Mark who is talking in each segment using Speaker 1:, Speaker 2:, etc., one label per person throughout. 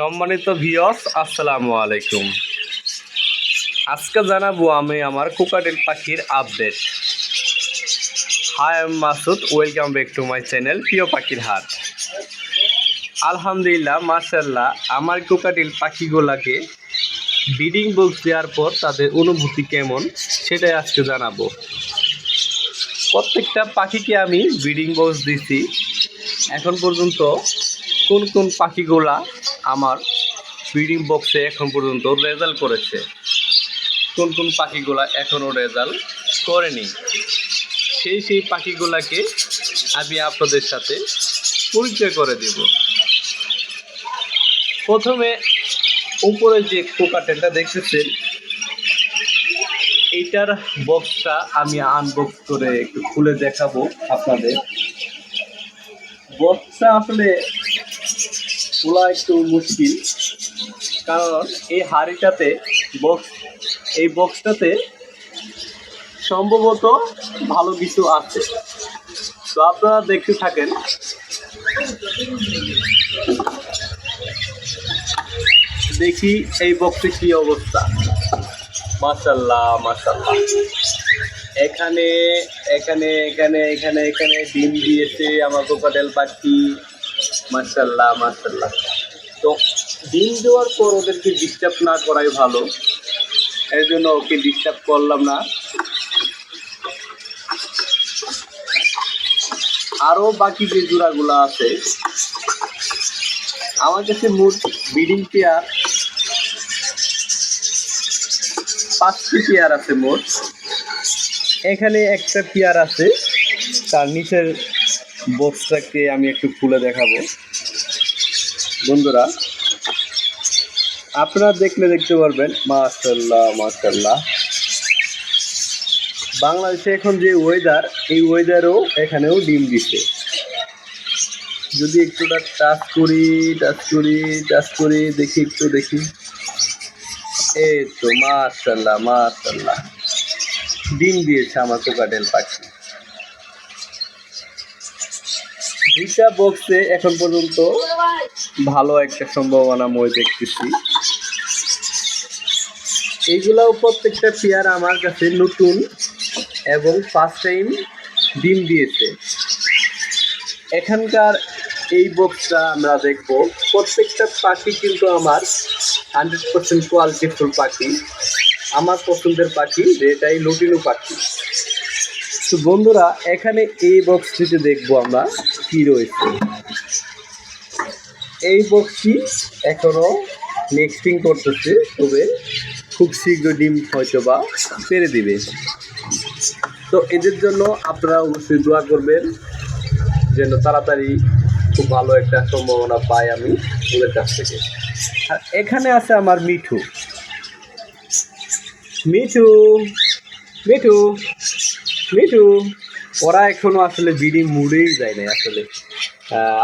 Speaker 1: সম্মানিত ভিওস আসসালামু আলাইকুম। আজকে জানাব আমি আমার কোকাটেল পাখির update hi I'm Masud welcome back to my channel প্রিয় পাখির হাট আলহামদুলিল্লাহ মার্শাল্লাহ আমার কোকাটেল পাখিগুলাকে ব্রিডিং বক্স দেওয়ার পর তাদের অনুভূতি কেমন, সেটাই আজকে জানাব। প্রত্যেকটা পাখিকে আমি ব্রিডিং বক্স দিছি। এখন পর্যন্ত কোন কোন পাখিগুলা আমার ব্রিডিং বক্সে এখন পর্যন্ত রেজাল্ট করেছে। কোন কোন পাখিগুলা এখনও রেজাল্ট করেনি? সেই সেই পাখিগুলাকে আমি আপনাদের সাথে পরিচয় করে দেব। প্রথমে উপরে যে কোকাটেলটা দেখতেছেন এইটার বক্সটা আমি আনবক্স করে একটু খুলে দেখাবো আপনাদের। বক্সটা আসলে খোলা একটু মুশকিল কারণ এই হাড়িটাতে বক্স এই বক্সটাতে সম্ভবত ভালো কিছু আছে। তো আপনারা দেখতে থাকেন। দেখি এই বক্সে কি অবস্থা। মাশাল্লাহ মাশাল্লাহ এখানে এখানে এখানে এখানে এখানে ডিম দিয়েছে আমার কোকাটেল পাখি মাশাল্লাহ মাশাল্লাহ তো দেওয়ার পর ওদেরকে ডিস্টার্ব না করাই ভালো। এর জন্য ওকে ডিস্টার্ব করলাম না। আরও বাকি যে জোড়াগুলো আছে, আমার কাছে মোট ব্রিডিং পেয়ার পাঁচটি পেয়ার আছে মোট। এখানে একটা পেয়ার আছে, তার নিচের বক্সটাকে আমি একটু খুলে দেখাবো। বন্ধুরা, আপনারা দেখলে দেখতে পারবেন মাশাল্লাহ মাশাল্লাহ বাংলাদেশে এখন যে ওয়েদার এই ওয়েদারও এখানেও ডিম দিচ্ছে যদি একটুটা টাচ করি টাচ করি টাচ করি, দেখি একটু, দেখি। এই তো মাশাল্লাহ মাশাল্লাহ ডিম দিয়েছে আমার কোকাটেল পাখি। দুইটা বক্সে এখন পর্যন্ত ভালো একটা সম্ভাবনা মই দেখতেছি। এইগুলাও প্রত্যেকটা পেয়ার আমার কাছে নতুন এবং ফার্স্ট টাইম ডিম দিয়েছে। এখানকার এই বক্সটা আমরা দেখব। প্রত্যেকটা পাখি কিন্তু আমার হান্ড্রেড পার্সেন্ট কোয়ালিটিফুল পাখি। আমার পছন্দের পাখি যেটাই লুটিনু পাখি। তো বন্ধুরা, এখানে এই বক্সটিতে দেখব আমরা কি রয়েছে। এই বক্সটি এখনও নেক্সটিং করতেছে, তবে খুব শীঘ্র ডিম হয়তো বা পেরে দিবে। তো এদের জন্য আপনারা অবশ্যই দোয়া করবেন, যেন তাড়াতাড়ি খুব ভালো একটা সম্ভাবনা পাই আমি ওদের কাছ থেকে। আর এখানে আছে আমার মিঠু। মিঠু মিঠু। মিঠু ওরা এখনও আসলে বিডি মুড়েই যায় না আসলে।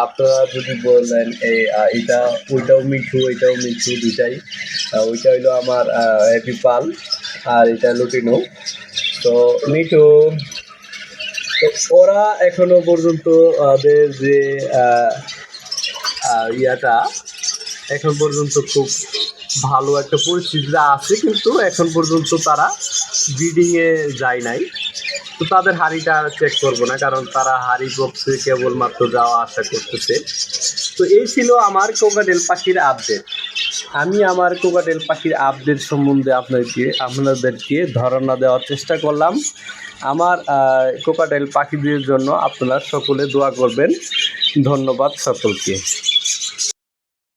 Speaker 1: আপনারা যদি বললেন এই এটা ওইটাও মিঠু এটাও মিঠু দুইটাই। আহ, ওইটা হইল আমার হ্যাপি পাল আর এটা লুটিনো। তো মিঠু তো ওরা এখনও পর্যন্ত ওদের যে ইয়াটা এখন পর্যন্ত খুব ভালো একটা পরিস্থিতিতে আছে কিন্তু এখন পর্যন্ত তারা ব্রিডিংয়ে যায় নাই। তো তাদের হাড়িটা আর চেক করব না কারণ তারা হাড়ি বক্সে কেবলমাত্র যাওয়া আশা করতেছে। তো এই ছিল আমার কোকাটেল পাখির আপডেট আমি আমার কোকাটেল পাখির আপডেট সম্বন্ধে আপনাদেরকে আপনাদেরকে ধারণা দেওয়ার চেষ্টা করলাম। আমার আহ, কোকাটেল পাখিদের জন্য আপনারা সকলে দোয়া করবেন। ধন্যবাদ সকলকে।